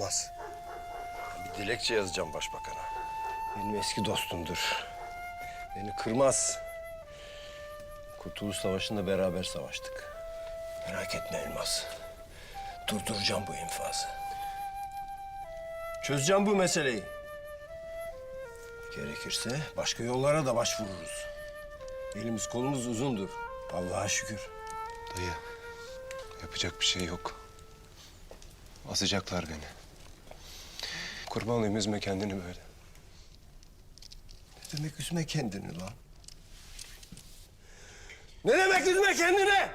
Olmaz. Bir dilekçe yazacağım başbakana. Benim eski dostumdur. Beni kırmaz. Kurtuluş Savaşı'nda beraber savaştık. Merak etme Elmas. Durduracağım bu infazı. Çözeceğim bu meseleyi. Gerekirse başka yollara da başvururuz. Elimiz kolumuz uzundur. Allah'a şükür. Dayı, yapacak bir şey yok. Asacaklar beni. Kurban olayım üzme kendini böyle. Ne demek üzme kendini lan? Ne demek üzme kendini?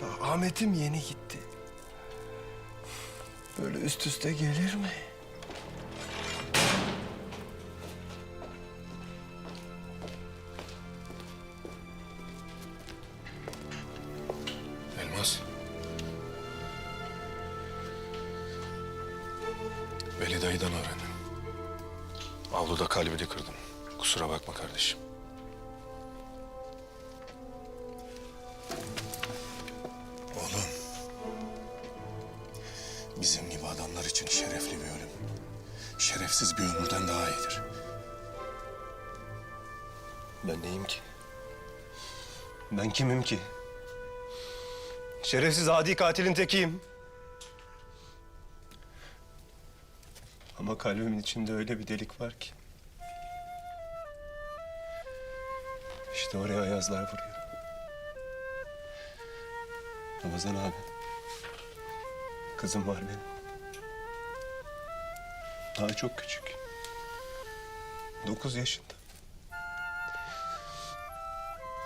Daha Ahmet'im yeni gitti. Böyle üst üste gelir mi? Veli dayıdan öğrendim. Avluda kalbini kırdım. Kusura bakma kardeşim. Oğlum. Bizim gibi adamlar için şerefli bir ölüm. Şerefsiz bir ömürden daha iyidir. Ben neyim ki? Ben kimim ki? Şerefsiz adi katilin tekiyim. Ama kalbimin içinde öyle bir delik var ki. İşte oraya ayazlar vuruyor. Ramazan abi. Kızım var benim. Daha çok küçük. Dokuz yaşında.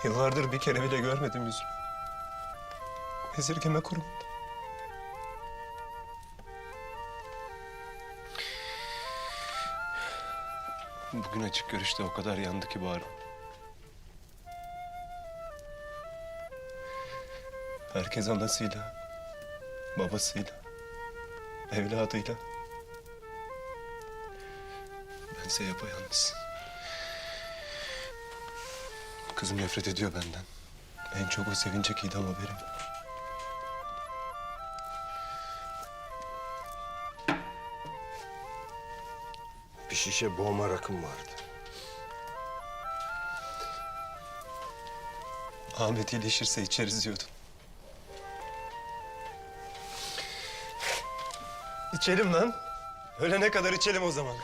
Yıllardır bir kere bile görmedim yüzünü. Esirgeme kurumunda. Bugün açık görüşte o kadar yandı ki bağrım. Herkes anasıyla, babasıyla, evladıyla. Bense yapayalnız. Kızım nefret ediyor benden. En çok o sevinecek idam haberim. Bir şişe boğma rakım vardı. Ahmet iyileşirse içeriz diyordun. İçelim lan. Ölene kadar içelim o zaman.